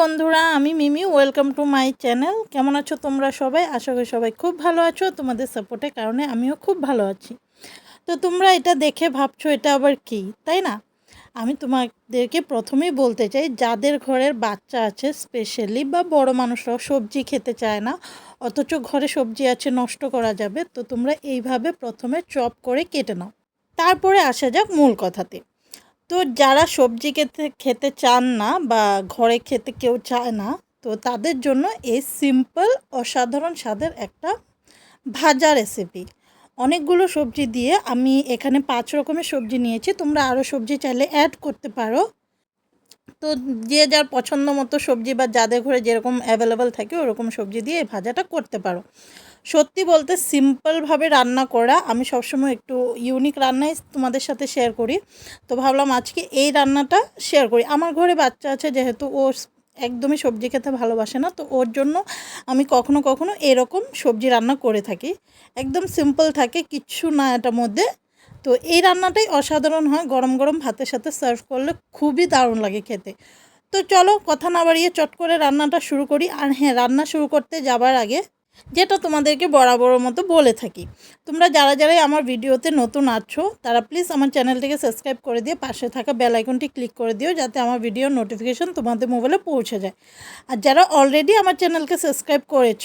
বন্ধুরা, আমি Mimi. Welcome to my channel কেমন আছো তোমরা সবাই? আশা করি সবাই খুব ভালো আছো। তোমাদের সাপোর্টের কারণে আমিও খুব ভালো আছি। তো তোমরা এটা দেখে ভাবছ, এটা আবার কি? তাই না? আমি তোমাদেরকে প্রথমেই বলতে চাই, যাদের ঘরের বাচ্চা আছে স্পেশালি বা বড় মানুষরাও সবজি খেতে চায় না, অথচ ঘরে সবজি আছে, নষ্ট করা যাবে, তো তোমরা এইভাবে প্রথমে চপ করে কেটে নাও। তারপরে আসা যাক মূল কথাতে। তো যারা সবজি খেতে খেতে চান না বা ঘরে খেতে কেউ চায় না, তো তাদের জন্য এই সিম্পল অসাধারণ স্বাদের একটা ভাজা রেসিপি অনেকগুলো সবজি দিয়ে আমি এখানে পাঁচ রকমের সবজি নিয়েছি, তোমরা আরও সবজি চাইলে অ্যাড করতে পারো। তো যে যার পছন্দ মতো সবজি বা যাদের ঘরে যেরকম অ্যাভেলেবেল থাকে, ওরকম সবজি দিয়ে ভাজাটা করতে পারো। সত্যি বলতে সিম্পলভাবে রান্না করা, আমি সবসময় একটু ইউনিক রান্নাই তোমাদের সাথে শেয়ার করি। তো ভাবলাম আজকে এই রান্নাটা শেয়ার করি। আমার ঘরে বাচ্চা আছে, যেহেতু ও একদমই সবজি খেতে ভালোবাসে না, তো ওর জন্য আমি কখনো কখনো এরকম সবজি রান্না করে থাকি। একদম সিম্পল থাকে, কিচ্ছু না এটার মধ্যে। তো এই রান্নাটাই অসাধারণ হয়, গরম গরম ভাতের সাথে সার্ভ করলে খুবই দারুণ লাগে খেতে। তো চলো কথা না বাড়িয়ে চট করে রান্নাটা শুরু করি। আর হ্যাঁ রান্না শুরু করতে যাবার আগে যেটা তোমাদেরকে বরাবর মতো বলে থাকি। তোমরা যারা যারাই আমার ভিডিওতে নতুন আছো, তারা প্লিজ আমার চ্যানেলটিকে সাবস্ক্রাইব করে দিয়ে পাশে থাকা বেল আইকনটি ক্লিক করে দিও, যাতে আমার ভিডিওর নোটিফিকেশন তোমাদের মোবাইলে পৌঁছে যায়। আর যারা অলরেডি আমার চ্যানেলকে সাবস্ক্রাইব করেছ,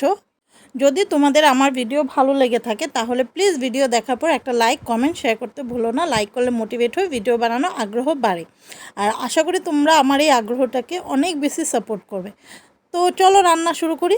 যদি তোমাদের আমার ভিডিও ভালো লেগে থাকে, তাহলে প্লিজ ভিডিও দেখার পর একটা লাইক কমেন্ট শেয়ার করতে ভুলো না। লাইক করলে মোটিভেট হয়ে ভিডিও বানানো আগ্রহ বাড়ে। আর আশা করি তোমরা আমার এই আগ্রহটাকে অনেক বেশি সাপোর্ট করবে। তো চলো রান্না শুরু করি।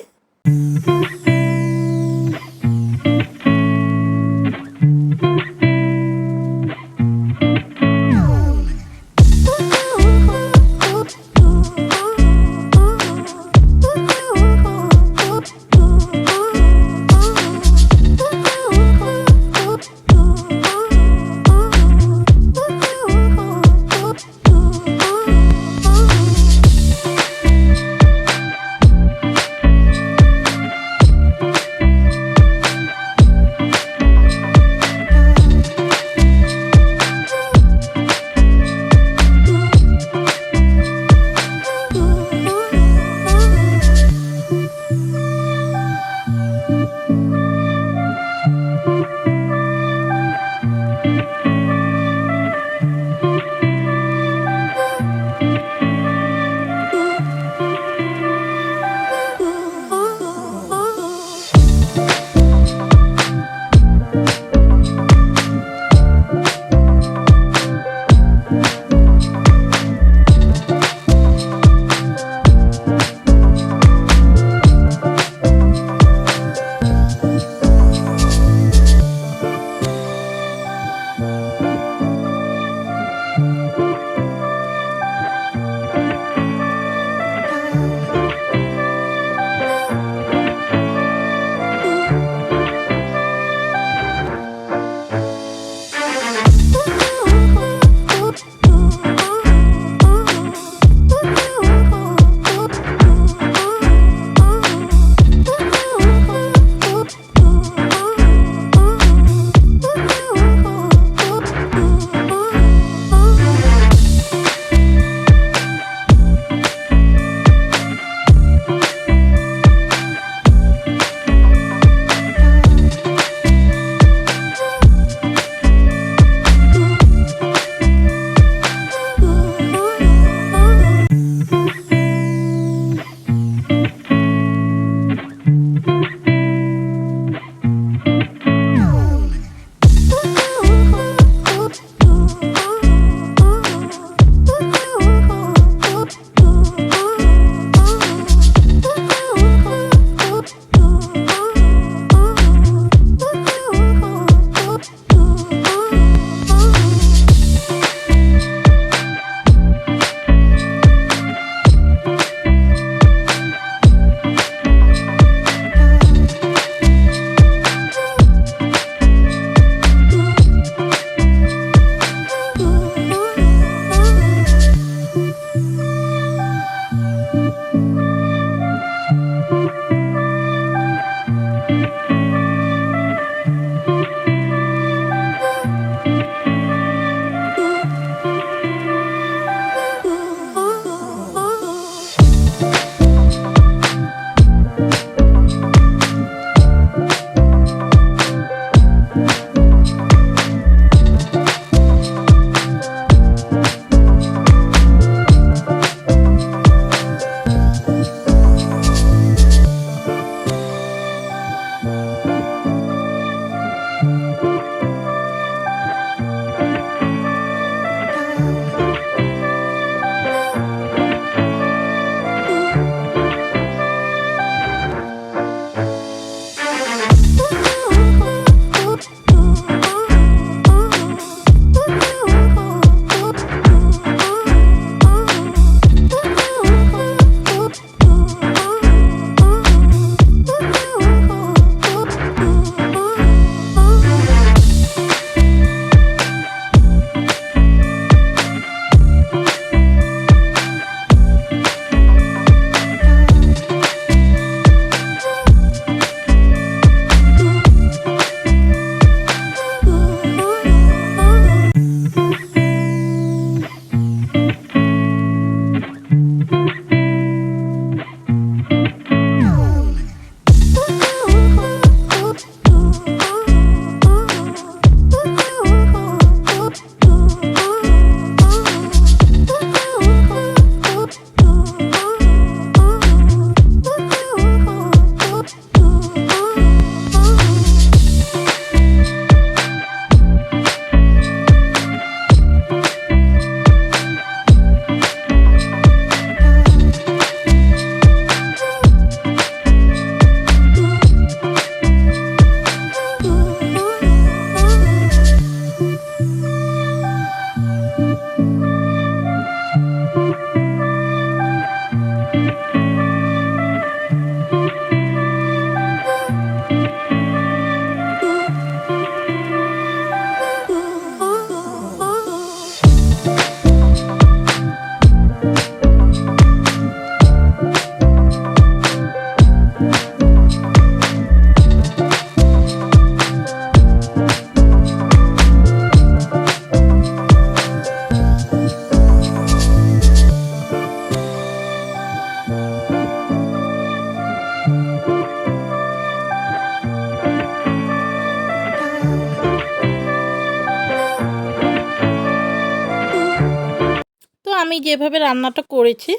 যেভাবে রান্নাটা করেছি,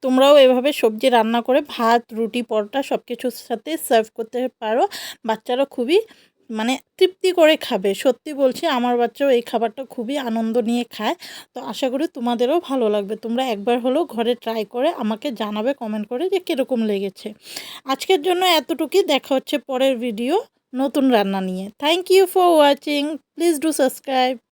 তোমরাও এভাবে সবজি রান্না করে ভাত, রুটি, পরোটা সব কিছুর সাথে সার্ভ করতে পারো। বাচ্চারা খুবই মানে তৃপ্তি করে খাবে। সত্যি বলছি, আমার বাচ্চাও এই খাবারটা খুবই আনন্দ নিয়ে খায়। তো আশা করি তোমাদেরও ভালো লাগবে। তোমরা একবার হলেও ঘরে ট্রাই করে আমাকে জানাবে কমেন্ট করে যে কীরকম লেগেছে। আজকের জন্য এতটুকুই। দেখা হচ্ছে পরের ভিডিও নতুন রান্না নিয়ে। Thank you for watching please do subscribe